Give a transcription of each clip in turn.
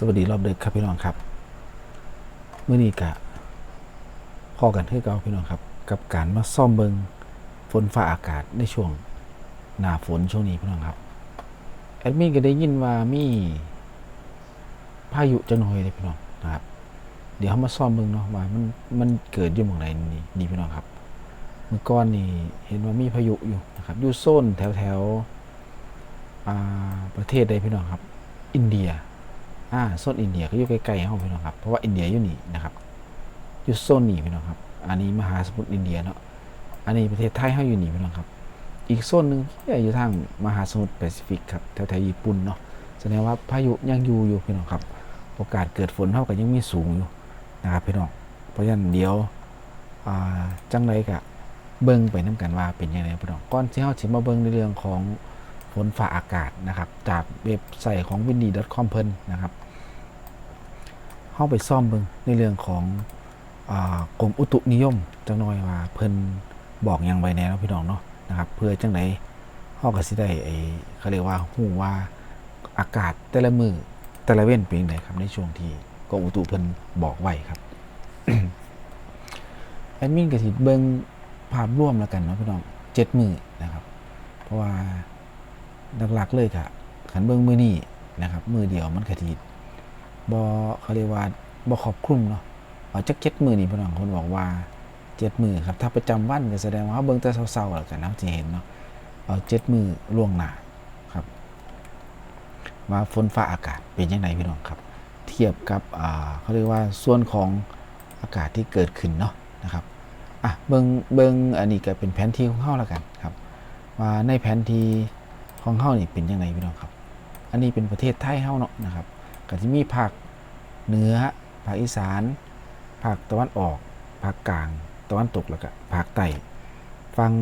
สวัสดีรอบดึกครับพี่น้องครับเมื่อนี้กะพอกันที่เก่าพี่น้องครับ กับการมาซ่อมเบิงฝนฟ้าอากาศในช่วงหน้าฝนช่วงนี้พี่น้องครับแอดมินก็ได้ยินว่ามีพายุจะหน่อยเลยพี่น้องนะครับ เดี๋ยวเขามาซ่อมเบิงเนาะว่ามันมันเกิดอยู่เมืองไหนนี่นี่พี่น้องครับ เมื่อก่อนนี่เห็นว่ามีพายุอยู่นะครับอยู่โซนแถวแถวประเทศใดพี่น้องครับ อินเดีย อ่าโซนอินเดียก็อยู่ใกล้ๆห้องพี่น้องครับเพราะว่าอินเดียอยู่นี่นะครับอยู่โซนนี้พี่น้องครับ อันนี้มหาสมุทรอินเดียเนาะอันนี้ประเทศไทยเขาอยู่นี่พี่น้องครับ อีกโซนหนึ่งที่อยู่ทางมหาสมุทรแปซิฟิกครับแถวๆญี่ปุ่นเนาะแสดงว่าพายุยังอยู่อยู่พี่น้องครับ โอกาสเกิดฝนเท่ากับยังมีสูงอยู่นะครับพี่น้องเพราะฉะนั้นเดี๋ยวอ่าจังไรกะเบิ่งไปน้กันว่าเป็นยังไงพี่น้องก่อนที่เฮาสิมาเบิ่งในเรื่องของฝนฟ้าอากาศนะครับ จากเว็บไซต์ของ windy.com เพิ่นนะครับ เข้าไปซ่อมเบิงในเรื่องของอกรมอุตุนิยมจังหน่อยว่าเพิ่นบอกยังไว้แน่เนาะพี่น้องเนาะนะครับ เพื่อจังไดเฮาก็สิได้ไอ้เขาเรียกว่าฮู้ว่าอากาศแต่ละมือแต่ละเว้นเป็นจังไดครับในช่วงที่กรมอุตุเพิ่นบอกไว้ครับแอดมินก็สิเบิ่งภาพรวมแล้วกันเนาะพี่น้อง7มื้อนะครับ เพราะว่าหลักๆเลยค่ะขันเบิ่งมือนี้นะครับ มือเดียวมันก็สิด บอเขาเรียกว่าบอขอบคลุมเนาะเอาจักเจ็ดมือนี่พี่น้องคนบอกว่าเจ็ดมือครับถ้าประจำวันก็แสดงว่าเบิ่งแต่เศร้าๆแล้วกันนะจะเห็นเนาะเอาเจ็ดมือล่วงหน้าครับ ว่าฝนฟ้าอากาศเป็นยังไงพี่น้องครับ เทียบกับเขาเรียกว่าส่วนของอากาศที่เกิดขึ้นเนาะนะครับอะเบิ่งเบิ่งอันนี้ก็เป็นแผนที่ของเฮาแล้วกันครับ ว่าในแผนที่ของเฮานี่เป็นยังไงพี่น้องครับ อันนี้เป็นประเทศไทยเฮาเนาะนะครับ ก็จะมีภาคเหนือภาคอีสานภาคตะวันออกภาคกลางตะวันตกแล้วก็ภาคใต้ฟัง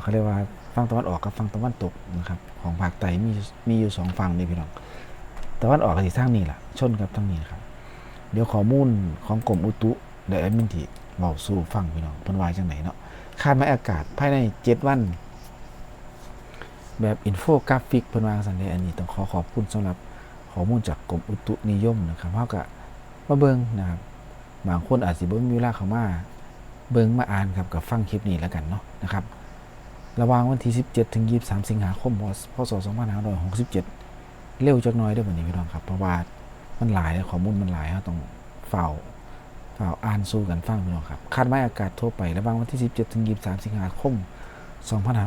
เขาเรียกว่าฟังตะวันออกกับฟังตะวันตกนะครับของภาคใต้มีมีอยู่สองฝั่งนี่พี่น้องตะวันออกกับที่ทางนี้ล่ะชนกับทางนี้ครับ เดี๋ยวข้อมูลของกรมอุตุเดี๋ยวแอดมินทีเบาสู่ฟังพี่น้องเพิ่นว่าจังไหนเนาะคาดหมายอากาศภายใน7วัน แบบอินโฟกราฟิกเพิ่นว่าสันเดอันนี้ต้องขอขอบคุณสำหรับ ข้อมูลจากกรมอุตุนิยมนะครับเขาก็มาเบิงนะครับ บางคนอาจสิบ่มีเวลาเข้ามาเบิงมาอ่านครับกับฟังคลิปนี้แล้วกันเนาะนะครับระหว่างวันที่ 17 ถึง 23 สิงหาคม พศ 2567 เร็วจักน้อยด้อบัดนี้พี่น้องครับ เพราะว่ามันหลายแล้วข้อมูลมันหลายเราต้องเฝ้าเฝ้าอ่านสู้กันฟังพี่น้องครับ คาดหมายอากาศทั่วไประหว่างวันที่ 17 ถึง 23 สิงหาคม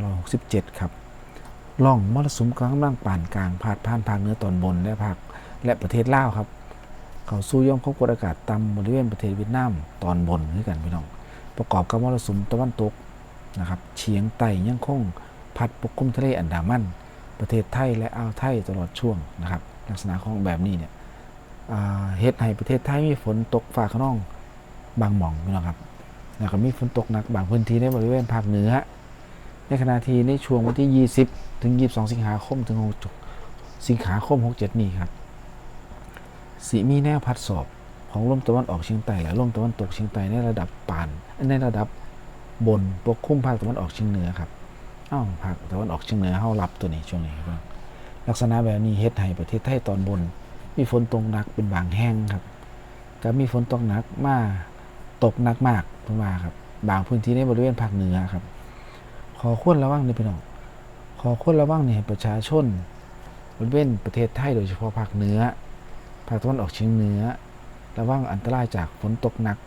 2567 ครับ ล่องมรสุมกลางกำลังปานกลางพาดผ่านภาคเหนือตอนบนและภาคและประเทศลาวครับ เขาสู่ย่อมความกดอากาศต่ำบริเวณประเทศเวียดนามตอนบนด้วยกันพี่น้อง ประกอบกับมรสุมตะวันตกนะครับเฉียงใต้ยังคงพัดปกคลุมทะเลอันดามัน ประเทศไทยและอ่าวไทยตลอดช่วงนะครับ ลักษณะของแบบนี้เนี่ยเฮ็ดให้ประเทศไทยมีฝนตกฟ้าขนองบางหม่องพี่น้องครับแล้วก็มีฝนตกหนักบางพื้นที่ในบริเวณภาคเหนือ ในขณะที่ในช่วงวันที่ 20 ถึง 22 สิงหาคมถึง6สิงหาคม 67 นี้ครับสีมีแนวพัดสอบของลมตะวันออกเฉียงใต้และลมตะวันตกเฉียงใต้ในระดับปาน ในระดับบนปกคลุมภาคตะวันออกเฉียงเหนือครับอ้าวภาคตะวันออกเฉียงเหนือเฮารับตัวนี้ช่วงนี้ครับลักษณะแบบนี้เฮ็ดให้ประเทศไทยตอนบน มีฝนตกหนักเป็นบางแห่งครับก็มีฝนตกหนักมากตกหนักมากเพิ่นว่าครับ บางพื้นที่ในบริเวณภาคเหนือครับ อควรระวังนี่พี่น้องขอควรระวังนี่ให้ประชาชนบริเวณประเทศไทยโดยเฉพาะภาคเหนือภาคตะวันออกเฉียงเหนือ ระวังอันตรายจากฝนตกหนัก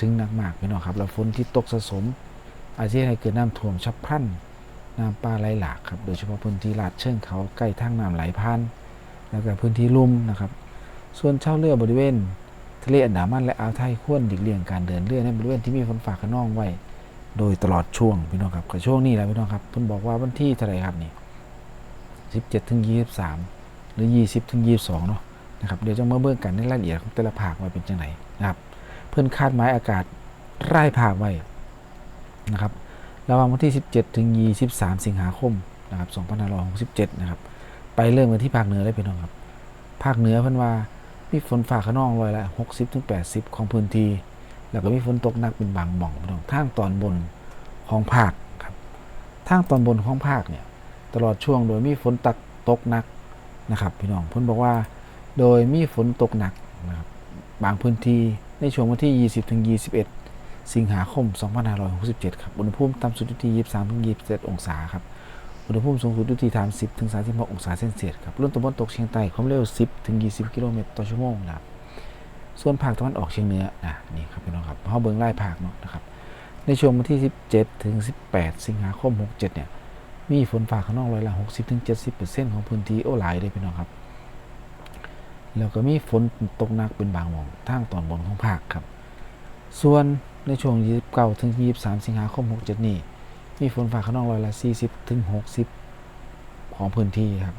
ถึงหนักมากพี่น้องครับแล้วฝนที่ตกสะสม อาจจะให้เกิดน้ำท่วมฉับพลันน้ำป่าไหลหลากครับโดยเฉพาะพื้นที่ลาดเชิงเขาใกล้ทางน้ำไหลผ่านแล้วก็พื้นที่ลุ่มนะครับ ส่วนชาวเรือบริเวณ ทะเลอันดามันและอ่าวไทยควรหลีกเลี่ยงการเดินเรือในบริเวณที่มีฝนฟ้าขนองไว้ โดยตลอดช่วงพี่น้องครับกับช่วงนี้แหละพี่น้องครับเพิ่นบอกว่าวันที่เท่าไหร่ครับนี่17ถึง23หรือ20ถึง22เนาะนะครับเดี๋ยวจะมาเบิ่งกันในรายละเอียดของแต่ละภาคว่าเป็นจังไดนะครับ เพิ่อนคาดหมายอากาศไรายภาคไว้นะครับระหว่างวันที่ 17 ถึง 23 สิงหาคมนะครับ2567 นะครับ ไปเริ่มกันที่ภาคเหนือเลยพี่น้องครับ ภาคเหนือเพิ่นว่ามีฝนฟ้าขนองร้อยละ 60 ถึง 80 ของพื้นที่ แล้วก็มีฝนตกหนักเป็นบางหม่องพี่น้องทางตอนบนของภาคครับทางตอนบนของภาคเนี่ยตลอดช่วงโดยมีฝนตักตกหนักนะครับ พี่น้องเพิ่นบอกว่า โดยมีฝนตกหนักนะครับบางพื้นที่ในช่วงวันที่ 20ถึง21 สิงหาคม 2567 ครับ อุณหภูมิต่ำสุดอยู่ที่ 23ถึง27 องศาครับ อุณหภูมิสูงสุดอยู่ที่ 30ถึง36 องศาเซนเซียสครับลมตะวันตกเฉียงใต้ความเร็ว 10ถึง20 กิโลเมตรต่อชั่วโมงนะครับ ส่วนภาคตะวันออกเฉียงเหนือนะนี่ครับพี่น้องครับเฮาเบิ่งไล่ภาคเนาะนะครับ ในช่วงวันที่ 17 ถึง 18 สิงหาคม 67 เนี่ย มีฝนฟ้าขนองร้อยละ 60 ถึง 70%ของพื้นที่โอ้หลายเลยพี่น้องครับ แล้วก็มีฝนตกหนักเป็นบางหม่องทางตอนบนของภาคครับ ส่วนในช่วง 29 ถึง 23 สิงหาคม 67 นี้ มีฝนฟ้าขนองร้อยละ 40 ถึง 60 ของพื้นที่ครับ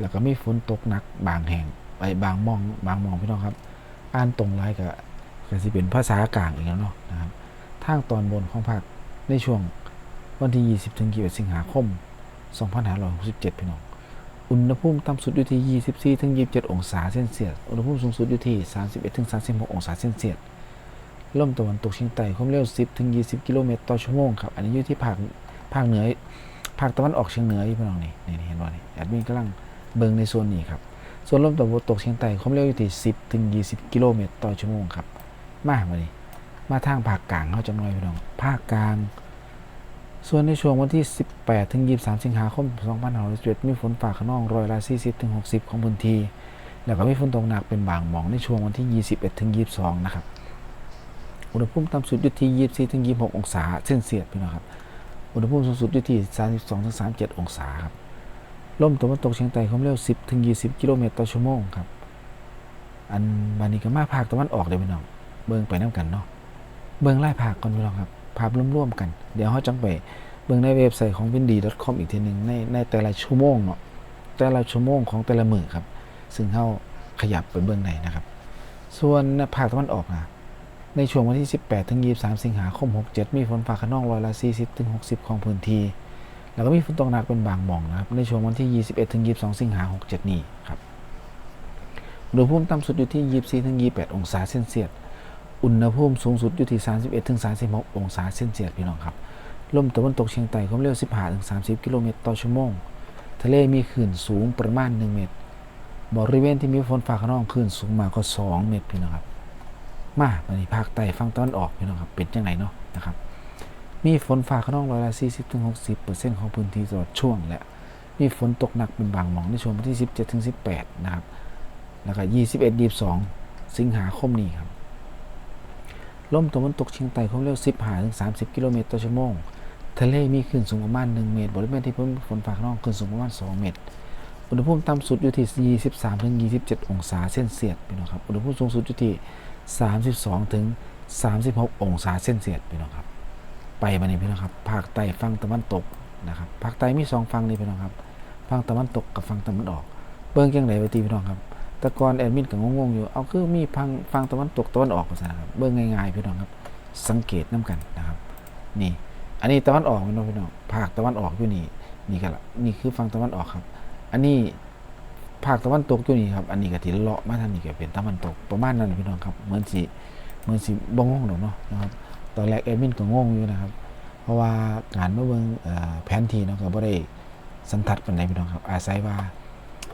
แล้วก็มีฝนตกหนักบางแห่งไปบางหมองบางหมองพี่น้องครับ อ่านตรงไลายก็ก็สิเป็นภาษากลางอีกแล้วเนาะนะครับทางตอนบนของภาคในช่วงวันที่ 20ถึง21สิงหาคม 2567 พี่น้อง อุณหภูมิต่ำสุดอยู่ที่ 24ถึง27 องศาเซนเซียส อุณหภูมิสูงสุดอยู่ที่ 31ถึง36 องศาเซนเซียส ลมตะวันตกเฉียงใต้ความเร็ว 10ถึง20 กิโลเมตรต่อชั่วโมงครับ อันนี้อยู่ที่ภาคภาคเหนือ ภาคตะวันออกเฉียงเหนือพี่น้องนี่นี่เห็นบ่นี่แอดมินกำลังเบิ่งในส่วนนี้ครับ ส่วนลมตะวันตกเฉียงใต้ความเร็วอยู่ที่ 10 ถึง 20 กิโลเมตรต่อชั่วโมงครับ มามานี่มาทางภาคกลางเขาจังหน่อยพี่น้อง ภาคกลาง ส่วนในช่วงวันที่ 18 ถึง 23 สิงหาคม 2567มีฝนฟ้าขนองร้อยละ 40 ถึง 60 ของพื้นที่ แล้วก็มีฝนตกหนักเป็นบางหมองในช่วงวันที่ 21 ถึง 22 นะครับ อุณหภูมิต่ำสุดอยู่ที่ 24 ถึง 26 องศาเซนเซียสพี่น้องครับ อุณหภูมิสูงสุดอยู่ที่ 32 ถึง 37 องศาครับ ลมตะวันตกเฉียงใต้ความเร็ว 10 ถึง 20 กิโลเมตรต่อชั่วโมงครับ อันบานี้ก็มาภาคตะวันออกเลยพี่น้อง เบิ่งไปน้ำกันเนาะ เบิ่งไล่ภาคก่อนพี่น้องครับ ภาพร่วมๆกัน เดี๋ยวเขาจังไป เบิ่งในเว็บไซต์ของ windy.com อีกทีหนึ่งในในแต่ละชั่วโมงเนาะ แต่ละชั่วโมงของแต่ละมือครับ ซึ่งเขาขยับไปเบื้องในนะครับ ส่วนภาคตะวันออกนะ ในช่วงวันที่ 18 ถึง 23 สิงหาคม 67 มีฝนฟ้าขนองร้อยละ40 ถึง 60 ของพื้นที่ แล้วก็มีฝนตกหนักเป็นบางหม่องนะครับในช่วงวันที่ 21 ถึง 22 สิงหา67 นี้ครับอุณหภูมิต่ำสุดอยู่ที่ 24 ถึง 28 องศาเซนเซียส อุณหภูมิสูงสุดอยู่ที่ 31 ถึง 36 องศาเซนเซียสพี่น้องครับ ลมตะวันตกเฉียงใต้ความเร็ว 15 ถึง 30 กิโลเมตรต่อชั่วโมง ทะเลมีคลื่นสูงประมาณ 1 เมตร บริเวณที่มีฝนฟ้าขนองคลื่นสูงมากกว่า2เมตรพี่น้องครับ มาวันนี้ภาคใต้ฝั่งตะวันออกพี่น้องครับเป็นจังไหนเนาะนะครับ มีฝนฟ้าขนองร้อยละ40ถึง60เปอร์เซ็นต์ของพื้นที่ตลอดช่วงและ มีฝนตกหนักเป็นบางหม่องในช่วงวันที่ 17ถึง18 นะครับ แล้วก็ 21 22 สิงหาคมนี้ครับ ลมตะวันตกเฉียงใต้ความเร็ว 15ถึง30 กิโลเมตรต่อชั่วโมง ทะเลมีคลื่นสูงประมาณ 1 เมตร บริเวณที่พ้นฝนฟ้าขนองคลื่นสูงประมาณ 2 เมตร อุณหภูมิต่ำสุดอยู่ที่ 23ถึง27 องศาเซนเซียสพี่น้องครับ อุณหภูมิสูงสุดอยู่ที่ 32ถึง36 องศาเซนเซียสพี่น้องครับ ไปมานี่พี่น้องครับภาคใต้ฝั่งตะวันตกนะครับภาคใต้มีสองฝั่งนี่พี่น้องครับฝั่งตะวันตกกับฝั่งตะวันออก เบิ่งจังไดไปตีพี่น้องครับต่ก่อนแอดมินก็งงๆอยู่เอาคือมีพังฝั่งตะวันตกตะวันออกว่าซั่นนะครับเบิ่งง่ายๆพี่น้องครับ สังเกตน้กันนะครับ นี่ อันนี้ตะวันออกพี่น้องพี่น้องภาคตะวันออกอยู่นี่นี่ก็ละนี่คือฝั่งตะวันออกครับ อันนี้ภาคตะวันตกอยู่นี่ครับ อันนี้ก็ที่เลาะมาทางนี้ก็เป็นตะวันตกประมาณนั้นพี่น้องครับ เหมือนสิเหมือนสิบ่งงดอเนาะนะครับ ตอนแรกแอดมินก็งงอยู่นะครับ เพราะว่าการมาเบิ่งแผนที่เนาะก็บ่ได้สันทัดปานใดพี่น้องครับ อาศัยว่า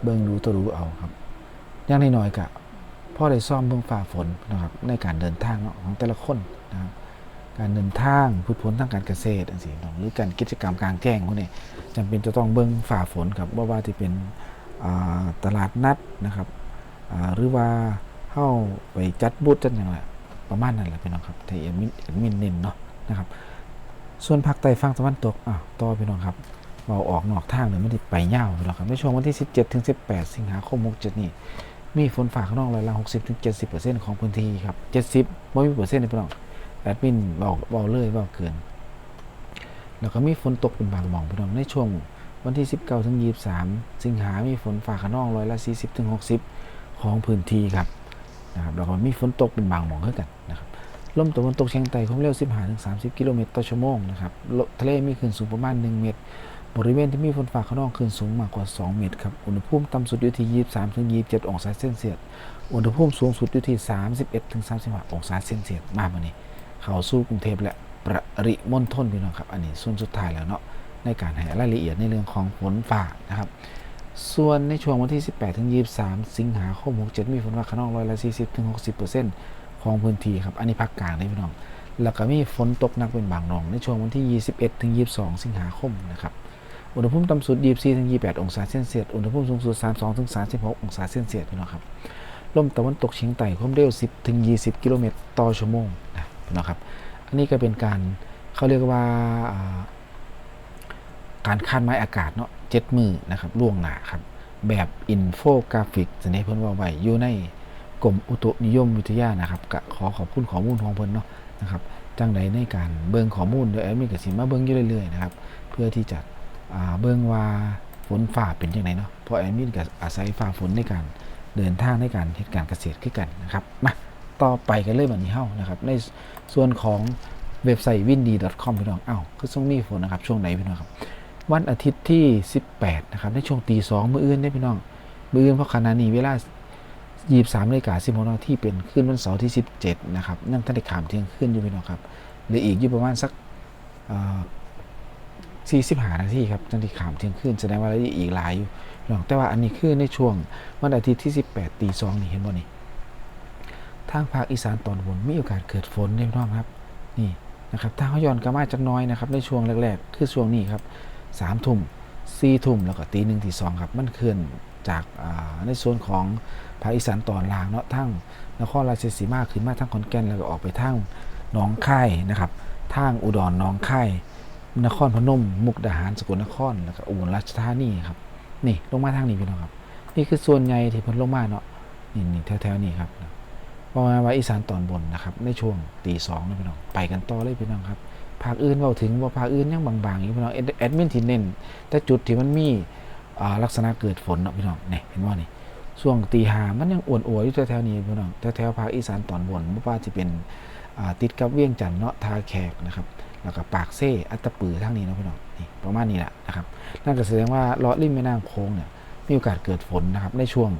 เบิ่งดูตัวรู้เอาครับ อย่างน้อยๆก็พ่อได้ซ่อมเบิ่งฝ่าฝนนะครับในการเดินทางเนาะของแต่ละคนนะครับการเดินทางพืชผลทางการเกษตรจันาะหรือการกิจกรรมกลางแจ้งพวกนี้จำเป็นจะต้องเบิ่งฝ่าฝนครับบ่ว่าที่เป็นตลาดนัดนะครับหรือว่าเฮาไปจัดบูธจัดหยังล่ะ ประมาณนั้นแหละพี่น้องครับที่เอ็มมินเอ็มินเน้นเนาะนะครับ ส่วนภาคใต้ฝั่งตะวันตกอะต่อพี่น้องครับเบาออกนอกทางเลยไม่ได้ไปยาพี่น้องครับในช่วงวันที่ 17ถึง18 สิงหาคม67นี้มีฝนฟ้าข้างนอกร้อยละ60ถึง70%ของพื้นที่ครับ 70บ่มีเปอร์เซ็นต์เลยพี่น้องแอดมินบาเบาเลยเบาเกิน แล้วก็มีฝนตกเป็นบางหม่องพี่น้องในช่วงวันที่ 19ถึง23 สิงหามีฝนฟ้าขนองร้อยละ40ถึง60 ของพื้นที่ครับ นะครับแล้วก็มีฝนตกเป็นบางหมองเท่ากันนะครับลมตะวันตกเฉียงใต้ความเร็ว 15ถึง30 กิโลเมตรต่อชั่วโมงนะครับทะเลมีคลื่นสูงประมาณ 1 เมตร บริเวณที่มีฝนฟ้าขนองคลื่นสูงมากกว่า 2 เมตรครับ อุณหภูมิต่ำสุดอยู่ที่ 23ถึง27 องศาเซนเซียส อุณหภูมิสูงสุดอยู่ที่ 31ถึง35 องศาเซนเซียส มาวันนี้ เข้าสู่กรุงเทพและปริมณฑลพี่น้องครับ อันนี้ส่วนสุดท้ายแล้วเนาะ ในการให้รายละเอียดในเรื่องของฝนฟ้านะครับ ส่วนในช่วงวันที่ 18 ถึง 23 สิงหาคม 67 มีฝนฟ้าขนองร้อยละ40 ถึง 60 ของพื้นที่ครับ อันนี้ภาคกลางได้พี่น้อง แล้วก็มีฝนตกหนักเป็นบางหนอง ในช่วงวันที่ 21 ถึง 22 สิงหาคมนะครับ อุณหภูมิต่ำสุด 24 ถึง 28 องศาเซนเซียส อุณหภูมิสูงสุด 32 ถึง 36 องศาเซนเซียสพี่น้องครับ ลมตะวันตกเฉียงใต้ความเร็ว 10 ถึง 20 กิโลเมตรต่อชั่วโมงนะพี่น้องครับ อันนี้ก็เป็นการเขาเรียกว่า การคาดหมายอากาศเนาะเจ็ดมือนะครับล่วงหน้าครับ แบบอินโฟกราฟิกสันนิเพิ่นว่าไว้อยู่ในกรมอุตุนิยมวิทยานะครับก็ขอขอบคุณข้อมูลของเพิ่นเนาะนะครับจังใดในการเบิ่งข้อมูลโดยแอดมินก็สิมาเบิ่งอยู่เรื่อยๆนะครับเพื่อที่จะอ่าเบิ่งว่าฝนฟ้าเป็นจังไดเนาะเพราะแอดมินก็อาศัยฟ้าฝนในการเดินทางในการเฮ็ดการเกษตรคือกันนะครับมาต่อไปกันเลยบัดนี้เฮานะครับในส่วนของเว็บไซต์ windy.com พี่น้องอ้าวคือช่วงนี้ฝนนะครับช่วงไหนพี่น้องครับ วันอาทิตย์ที่ 18 นะครับ ในช่วงตีสองมื้ออื่นได้พี่น้อง มื้ออื่นเพราะขณะนี้เวลา23นาฬิกา16นาทีเป็นขึ้นวันเสาร์ที่ 17 นะครับนั่งท่านได้ขามเที่ยงขึ้นอยู่พี่น้องครับเหลืออีกอยู่ประมาณสัก45นาทีครับท่านที่ขามเที่ยงขึ้นแสดงว่าเหลืออีกหลายอยู่พี่น้องแต่ว่าอันนี้คือในช่วงวันอาทิตย์ที่ 18ตีสองนี่เห็นบ่นี่ทางภาคอีสานตอนบนมีโอกาสเกิดฝนได้พี่น้องครับนี่นะครับถ้าเขาย้อนกลับมาจักน้อยนะครับในช่วงแรกๆ คือช่วงนี้ครับ สามทุ่มสี่ทุ่มแล้วก็ตีหนึ่งตีสองครับ มันเคลื่อนจากาในส่วนของภาคอีสานตอนล่างเนาะทั้งนครราชสีมาขึ้นมาทั้งขอนแก่นแล้วก็ออกไปทั้งหนองคายนะครับทางอุดรหนองคายนครพนม มุกดาหารสกลนครแล้วก็อุบลราชธานีครับนี่ลงมาทางนี้พี่น้องครับ นี่คือส่วนใหญ่ที่พ้นลงมาเนาะนี่นี่แถวๆนี้ครับประมาณว่าอีสานตอนบนนะครับในช่วงตีสองนะพี่น้องไปกันต่อเลยพี่น้องครับ ภาคอื่นเราถึงว่าภาคอื่นยังบางๆอยู่พี่น้องแอดมินที่เน้นแต่จุดที่มันมีลักษณะเกิดฝนเนาะพี่น้องเนี่ยเห็นว่านี่ช่วงตีหามันยังอ่วนๆอยู่แถวๆนี้พี่น้องแถวๆภาคอีสานตอนบนไม่ว่าจะเป็นติดกับเวียงจันทน์เนาะทาแขกนะครับแล้วก็ปากเซ่อัตตปือทั้งนี้เนาะพี่น้องนี่ประมาณนี้แหละนะครับนั่นก็แสดงว่าเลาะริมแม่น้ำโค้งเนี่ยมีโอกาสเกิดฝนนะครับในช่วง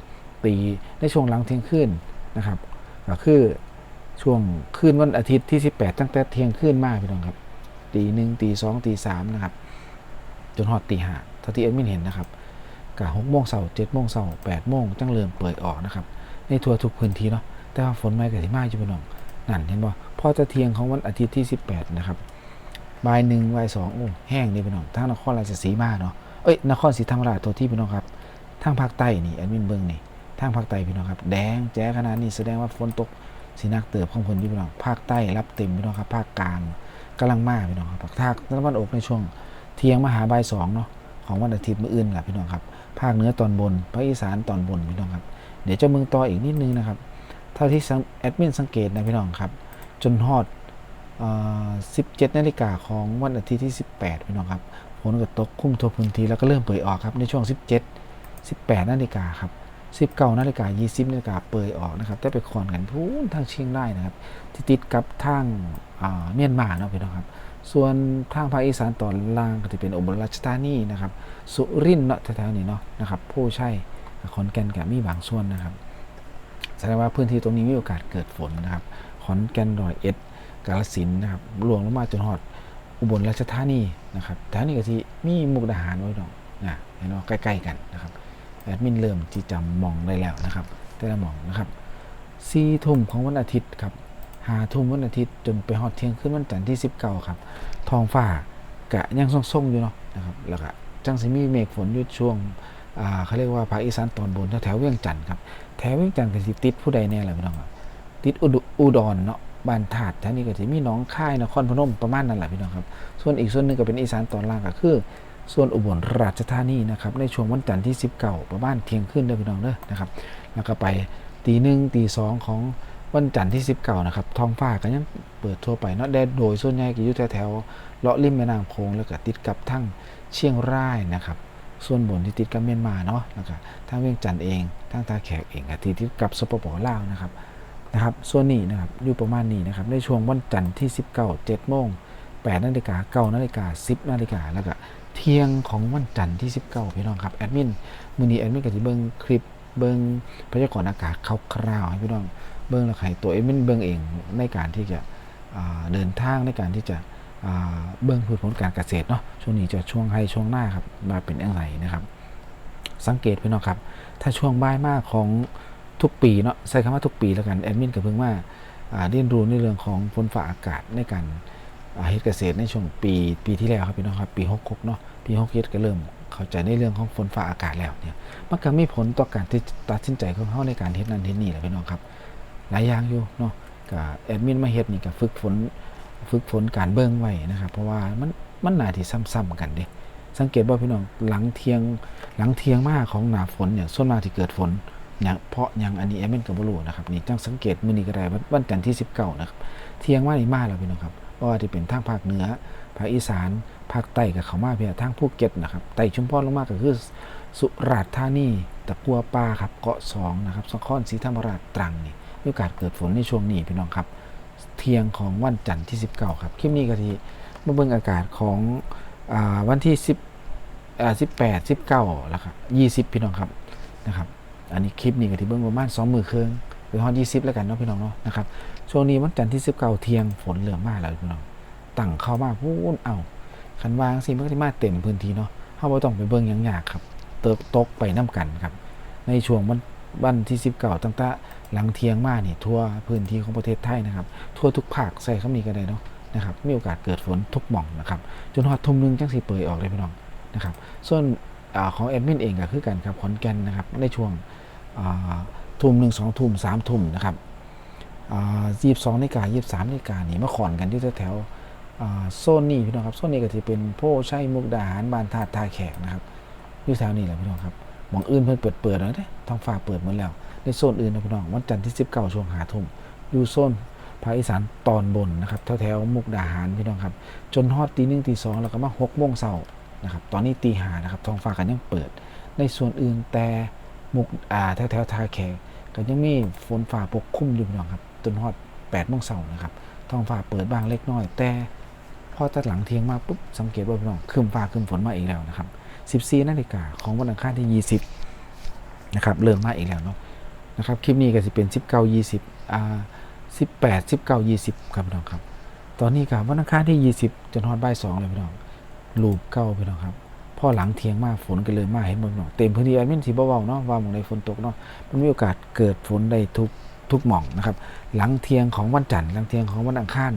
ตีในช่วงหลังเที่ยงคืนนะครับก็คือช่วงคืนวันอาทิตย์ที่ 18 ตั้งแต่เที่ยงคืนมากพี่น้องครับ ตีหนึ่งตีสองตีสามนะครับ จนหอดตีห้าท่าที่เอ็ดมินเห็นนะครับกะหกโมงเสาร์เจ็ดโมงเสาร์แปดโมงจังเริ่มเปิดออกนะครับในทั่วทุกพื้นที่เนาะแต่ว่าฝนไม่กับที่มาอยู่พี่น้องนั่นเห็นบ่พอจะเที่ยงของวันอาทิตย์ที่ 18 นะครับบ่ายหนึ่งบ่ายสองโอ้แห้งนี่พี่น้องทางนครราชสีมาเนาะเอ้ยนครศรีธรรมราชตัวที่พี่น้องครับทางภาคใต้นี่แอดมินเบิ้งนี่ทางภาคใต้พี่น้องครับแดงแจ๋ขนาดนี้แสดงว่าฝนตกสีนักเติบของคนที่พี่น้องภาคใต้รับเต็มพี่น้องครับภาคกลาง กำลังมาพี่น้องครับภาคตะวันออกในช่วงเที่ยงมหาบ่ายสองเนาะของวันอาทิตย์มื้ออื่นแหละพี่น้องครับ ภาคเหนือตอนบนภาคอีสานตอนบนพี่น้องครับ เดี๋ยวจะเมืองต่ออีกนิดนึงนะครับ เท่าที่แอดมินสังเกตนะพี่น้องครับ จนฮอด17นาฬิกาของวันอาทิตย์ที่ 18พี่น้องครับฝนก็ตกคุ้มทั่วพื้นที่แล้วก็เริ่มเปิดออกครับในช่วง 17 18นาฬิกาครับ19นาฬิกา20นาฬิกาเปิดออกนะครับแต่ไปคอนกันพูนทางเชียงรายนะครับที่ติดกับทาง เมียนมาเนาะพี่น้องครับ ส่วนทางภาคอีสานตอนล่างก็จะเป็นอุบลราชธานีนะครับ สุรินทร์เนาะแถวๆนี้เนาะนะครับผู้ใช่ขอนแก่นกับมีบางส่วนนะครับแสดงว่าพื้นที่ตรงนี้มีโอกาสเกิดฝนนะครับขอนแก่นรอยเอ็ดกาฬสินนะครับรวงลงมาจนฮอดอุบลราชธานีนะครับแถวนี้ก็ที่มีมุกดาหารไว้ดอกนะเห็นว่าใกล้ๆกันนะครับแอดมินเริ่มที่จำมองได้แล้วนะครับ แต่ละมองนะครับสี่ทุ่มของวันอาทิตย์ครับ หาทุ่มวันอาทิตย์จนไปฮอดเที่ยงขึ้นวันจันทร์ที่ 19 ครับทองฟ้ากะยังส่งๆอยู่เนาะนะครับแล้วก็จังสิมีเมฆฝนอยู่ช่วงอ่าเขาเรียกว่าภาคอีสานตอนบนแถวเวียงจันทน์ครับแถวเวียงจันทน์ก็สิติดผู้ใดแน่ล่ะพี่น้องครับติดอุดอุดรเนาะบ้านถาดท่านี้ก็จะมีน้องค่ายนครพนมประมาณนั้นแหละพี่น้องครับ ส่วนอีกส่วนหนึ่งก็เป็นอีสานตอนล่างก็คือ ส่วนอุบลราชธานีนะครับในช่วงวันจันทร์ที่ 19 ประมาณเที่ยงขึ้นเด้อพี่น้องเด้อนะครับ แล้วก็ไปตีหนึ่งตีสองของ วันจันทร์ที่ 19 นะครับท้องฟ้าก็ยังเปิดทั่วไปเนาะแดดโดยส่วนใหญ่ก็อยู่แถวๆเลาะริมแม่น้ำโขงแล้วก็ติดกับทั้งเชียงรายนะครับ ส่วนบนที่ติดกับเมียนมาเนาะแล้วก็ทางเวียงจันทน์เองทางตาแขกเองก็ที่ติดกับสปปลาวนะครับนะครับ ส่วนนี้นะครับอยู่ประมาณนี้นะครับในช่วงวันจันทร์ที่ 19 7โมง8นาฬิกา9นาฬิกา10นาฬิกาแล้วก็เที่ยงของวันจันทร์ที่ 19 พี่น้องครับแอดมินมือนี้แอดมินก็จะเบิ่งคลิปเบิ่งพยากรณ์อากาศคร่าวๆให้พี่น้อง เบิ่งแล้วให้ตัวแอดมินเบิ่งเองในการที่จะเดินทางในการที่จะเบิ่งพืชผลการเกษตรเนาะช่วงนี้จะช่วงให้ช่วงหน้าครับมาเป็นอย่างไรนะครับ สังเกตพี่น้องครับ ถ้าช่วงบ่ายมากของทุกปีเนาะใช้คำว่าทุกปีแล้วกันแอดมินก็เพิ่งว่าเรียนรู้ในเรื่องของฝนฟ้าอากาศในการเฮ็ดเกษตรในช่วงปีปีที่แล้วครับพี่น้องครับปี66เนาะปี67ก็เริ่มเข้าใจในเรื่องของฝนฟ้าอากาศแล้วเนี่ยมันก็มีผลต่อการที่ตัดสินใจของเฮาในการเฮ็ดนั่นเฮ็ดนี่แหละพี่น้องครับ หลายอย่างอยู่เนาะก็แอดมินมาเฮ็ดนี่ก็ฝึกฝนฝึกฝนการเบิ่งไว้นะครับ เพราะว่ามันมันน่าที่ซ้ำๆกันเด้สังเกตว่าพี่น้องหลังเที่ยงหลังเที่ยงมาของหน้าฝนเนี่ยส่วนมากที่เกิดฝนอย่างเพราะอย่างอันนี้แอดมินก็บ่รู้นะครับนี่จังสังเกตมื้อนี้ก็ได้วันจันทร์ที่19นะครับเที่ยงมานี่มาแล้วพี่น้องครับเพราะว่าที่เป็นทางภาคเหนือภาคอีสานภาคใต้ก็เข้ามาเพียทางภูเก็ตนะครับไต่ชุมพรลงมาก็คือสุราษฎร์ธานีตะกัวป่าครับเกาะสองนะครับสะคอนศรีธรรมราชตรังนี่ มีโอกาสเกิดฝนในช่วงนี้พี่น้องครับ เที่ยงของวันจันทร์ที่ 19 ครับ คลิปนี้ก็ที่มาเบิ่งอากาศของอวันที่ 10อ่า18 19แล้วครับ20 พี่น้องครับนะครับ อันนี้คลิปนี้ก็ที่เบิ่งประมาณ2มือครึ่งหรือฮอด20 แล้วกันเนาะพี่น้องเนาะนะครับ ช่วงนี้วันจันทร์ที่ 19 เที่ยงฝนเริ่มมากแล้วพี่น้องตั้งเข้ามาพูนเอาคันวางสิมันก็สิมาเต็มพื้นที่เนาะเฮาบ่ต้องไปเบิ่งหยังยากครับ เติบตกไปน้กันครับ ในช่วงวันวันที่ 19ตั้งแต่ หลังเทียงมานี่ทั่วพื้นที่ของประเทศไทยนะครับ ทั่วทุกภาคใส่คำนี้ก็ได้เนาะนะครับมีโอกาสเกิดฝนทุกหม่องนะครับจนฮอดทุ่มหนึงจังสิเปยออกเลยพี่น้องนะครับส่วนอของแอดมินเองก็คือกันครับขอนแก่นนะครับในช่วงทุ่มหนึ่งสองทุ่มสามทุ่มนะครับยี่สิบสองนาฬิกายี่สิบสามนาฬิกานี่มาขอนกันที่แถวโซนนี้พี่น้องครับโซนนี้ก็จะเป็นโพชัยมุกดาหารบานทาดทาแขกนะครับอยู่แถวนี้แหละพี่น้องครับมองอื่นเพิ่นเปิดเปิดแล้วเด้ท้องฟ้าเปิดหมดแล้ว ในโซนอื่นนะพี่น้องวันจันทร์ที่19ช่วงหาทุ่มอยู่โซนภาคอีสานตอนบนนะครับแถวแถวๆมุกดาหารพี่น้องครับ จนฮอดตีหนึ่งตีสองแล้วก็มาหกโมงเช้านะครับตอนนี้ตีหานะครับท้องฟ้ากันยังเปิด ในส่วนอื่นแต่มุกอ่าแถวแถวๆทาแขกก็ยังมีฝนฟ้าปกคลุมอยู่พี่น้องครับจนฮอด8โมงเช้านะครับท้องฟ้าเปิดบ้างเล็กน้อย แต่พอตัดหลังเที่ยงมาปุ๊บสังเกตว่าพี่น้องครึ้มฟ้าครึ้มฝนมาอีกแล้วนะครับ 14นาฬิกาของวันอังคารที่ 20นะครับเริ่มมาอีกแล้วเนาะ นะครับคลิปนี้ก็จะเป็น19 20อ่า18 19 20ครับพี่น้องครับ ตอนนี้กับวันอังคารที่ 20 จนฮอดบ่าย2เลยพี่น้องลูปเก้าพี่น้องครับพอหลังเทียงมาฝนก็เลยมาเห็นบ่พี่น้องเต็มพื้นที่แอดมินสีเบาๆเนาะว่าหมองในฝนตกเนาะมันมีโอกาสเกิดฝนได้ทุกทุกหม่องนะครับ หลังเทียงของวันจันทร์หลังเทียงของวันอังคาร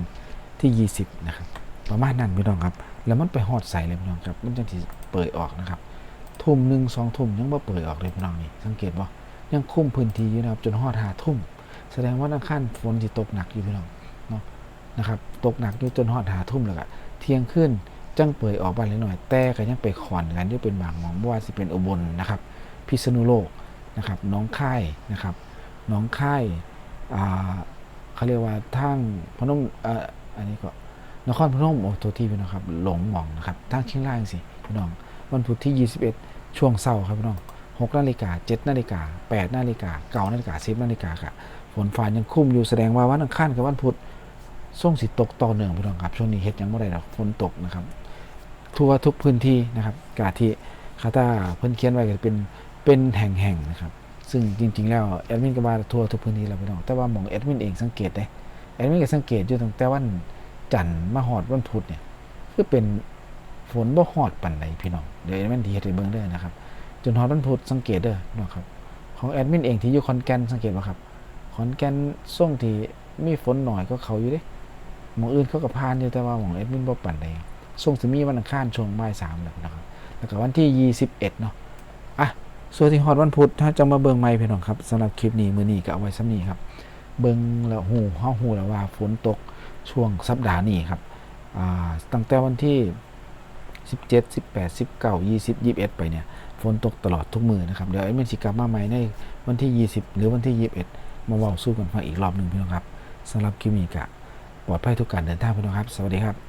ที่ 20 นะครับ ประมาณนั้นพี่น้องครับ แล้วมันไปฮอดใส่เลยพี่น้องครับ มันจังสิเปิดออกนะครับทุ่มหนึ่งสองทุ่มยังบ่เปิดออกเลยพี่น้องนี่สังเกตบ่ ยังคุ้มพื้นที่อยู่นะครับ จนฮอดหาทุ่ม แสดงว่าอังคารฝนสิตกหนักอยู่พี่น้องเนาะนะครับตกหนักอยู่จนฮอดหาทุ่มแล้วก็เที่ยงขึ้นจังเปิดออกบ้านเล็กน้อย แต่ก็ยังไปขอนกันอยู่เป็นบางหมองบ่ว่าสิเป็นอุบลนะครับ พิษณุโลกนะครับน้องค่ายนะครับน้องค่ายอ่าเขาเรียกว่าทางพนมอ่ออันนี้ก็นครพนมโอ้โททีพี่น้องครับ หลงหม่องนะครับทางเชียงรายสิพี่น้องวันพุธที่ 21 ช่วงเช้าครับพี่น้อง 6นาฬิกา7นาฬิกา8นาฬิกา9นาฬิกา10นาฬิกาค่ะฝนฟ้ายังคุ้มอยู่แสดงว่าวันอังคารกับวันพุธส่งสิตกต่อเนื่องพี่น้องครับช่วงนี้เฮ็ดยังไม่ได้ดอกฝนตกนะครับ ทั่วทุกพื้นที่นะครับกาที่คาตาเพิ่นเขียนไว้ก็เป็นเป็นแห่งๆนะครับ ซึ่งจริง ๆ แล้วแอดมินก็ว่าทั่วทุกพื้นที่แล้วพี่น้องแต่ว่าหมองแอดมินเองสังเกตได้แอดมินก็สังเกตอยู่ตั้งแต่วันจันทร์มาฮอดวันพุธเนี่ยคือเป็นฝนบ่ฮอดปานใดพี่น้องเดี๋ยวแอดมินที่เฮ็ดให้เบิ่งเด้อนะครับ นฮอดวันพุธสังเกตเด้อน้องครับของแอดมินเองที่อยู่ขอนแก่นสังเกตบ่ครับขอนแก่นช่วงที่มีฝนหน่อยก็เขาอยู่เด้หมองอื่นเขาก็ผ่านอยู่แต่ว่าหมองแอดมินบ่ปานใดช่วงสิมีวันอังคารช่วงบ่าย3แล้วนะครับแล้วก็วันที่ 21 เนาะอะส่วนที่ฮอดวันพุธถ้าจะมาเบิ่งใหม่พี่น้องครับสำหรับคลิปนี้มือนี้ก็เอาไว้ซ้ำนี้ครับ เบิ่งแล้วฮู้าฮู้แล้วว่าฝนตกช่วงสัปดาห์นี้ครับอ่าตั้งแต่วันที่ 17 18 19 20 21 ไปเนี่ย ฝนตกตลอดทุกมือนะครับเดี๋ยวไอ้เมนสิกลับมาใหม่ในวันที่ 20 หรือวันที่ 21 มาเว้าสู้กันฟังอีกรอบหนึ่งพี่น้องครับสำหรับคลิปนี้กะปลอดภัยทุกการเดินทางพี่น้องครับ สวัสดีครับ